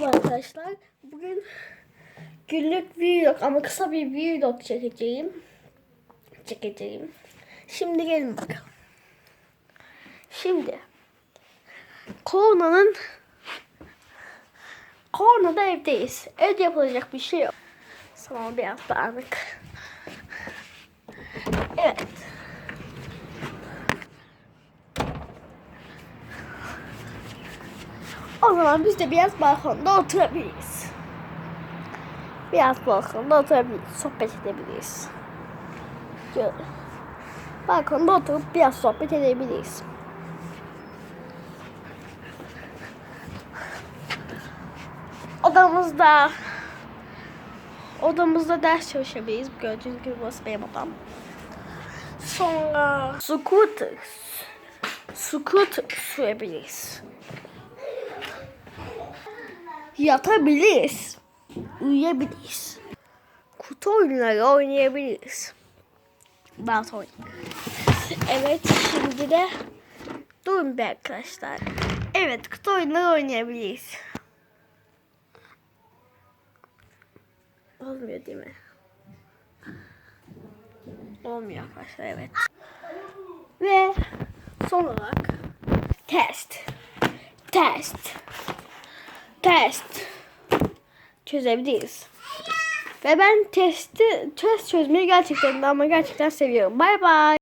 Merhaba arkadaşlar. Bugün günlük vlog ama kısa bir vlog çekeceğim. Çekeceğim. Şimdi gelin bakalım. Şimdi Korona'nın Korona'da evdeyiz. Evde yapılacak bir şey yok. Sana biraz dağınık. Evet. O zaman biz de biraz balkonda oturabiliriz. Biraz balkonda oturabiliriz. Sohbet edebiliriz. Balkonda oturup biraz sohbet edebiliriz. Odamızda odamızda ders çalışabiliriz. Gördüğünüz gibi burası benim odam. Sonra scooter scooter sürebiliriz. Yatabiliriz. Uyuyabiliriz. Kutu oyunları oynayabiliriz. Daha sonra. Evet şimdi de durun bir arkadaşlar. Evet kutu oyunları oynayabiliriz. Olmuyor değil mi? Olmuyor arkadaşlar evet. Ve son olarak test. Test. Test. Çözebiliriz. Ve ben testi test çözmeyi gerçekten ama gerçekten seviyorum. Bay bay.